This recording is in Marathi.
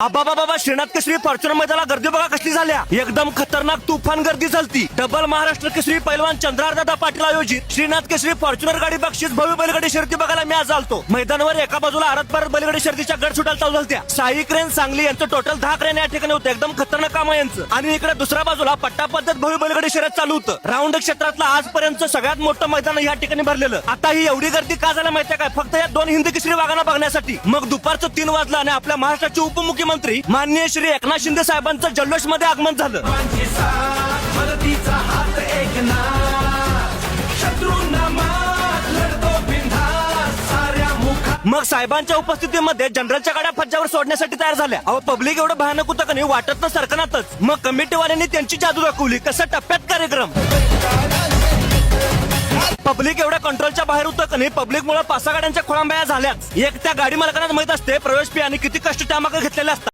आबा बाबा बा श्रीनाथ केसरी फॉर्च्युनर मैदानाला गर्दी बघा कसली झाल्या. एकदम खतरनाक तुफान गर्दी झाली डबल महाराष्ट्र केसरी पैलवान चंद्रारदादा पाटील आयोजित. श्रीनाथ केसरी फॉर्च्युनर गाडी बक्षीस भव्य बैलगाडी शर्ती बघायला मी आज आलतो. मैदानावर एका बाजूला आरत परत बैलगाडी शर्तीच्या गट सुटायला चालू झालत्या. साई क्रेन सांगली यांचं टोटल दहा क्रेन या ठिकाणी होतं. एकदम खतरनाक काम यांचं. आणि इकडे दुसऱ्या बाजूला पट्टा पद्धत भव्य बैलगाडी शर्यत चालू होतं. राऊंड क्षेत्रातलं आजपर्यंत सगळ्यात मोठं मैदान या ठिकाणी भरलेलं. आता ही एवढी गर्दी का झालं माहितीये काय? फक्त या दोन हिंदी केसरी वाघांना बघण्यासाठी. मग दुपारचं तीन वाजलं आणि आपल्या महाराष्ट्राचे उपमुख्यमंत्री माननीय श्री एकनाथ शिंदे साहेबांचं जल्लोषमध्ये आगमन झालं. मग साहेबांच्या उपस्थितीमध्ये जनरलच्या गाड्या फज्जावर सोडण्यासाठी तयार झाल्या. अहो पब्लिक एवढं भयानक होतं का नाही वाटत ना सरकनातच मग कमिटीवाल्यांनी त्यांची जादू दाखवली. कसं टप्प्यात कार्यक्रम? पब्लिक एवढ्या कंट्रोलच्या बाहेर होतं का नाही. पब्लिक मुळे पाच गाड्यांच्या खोळंब्या झाल्याच एक त्या गाडी मालकांना माहीत असते प्रवेश फी आणि किती कष्ट त्यामागे घेतलेले असतात.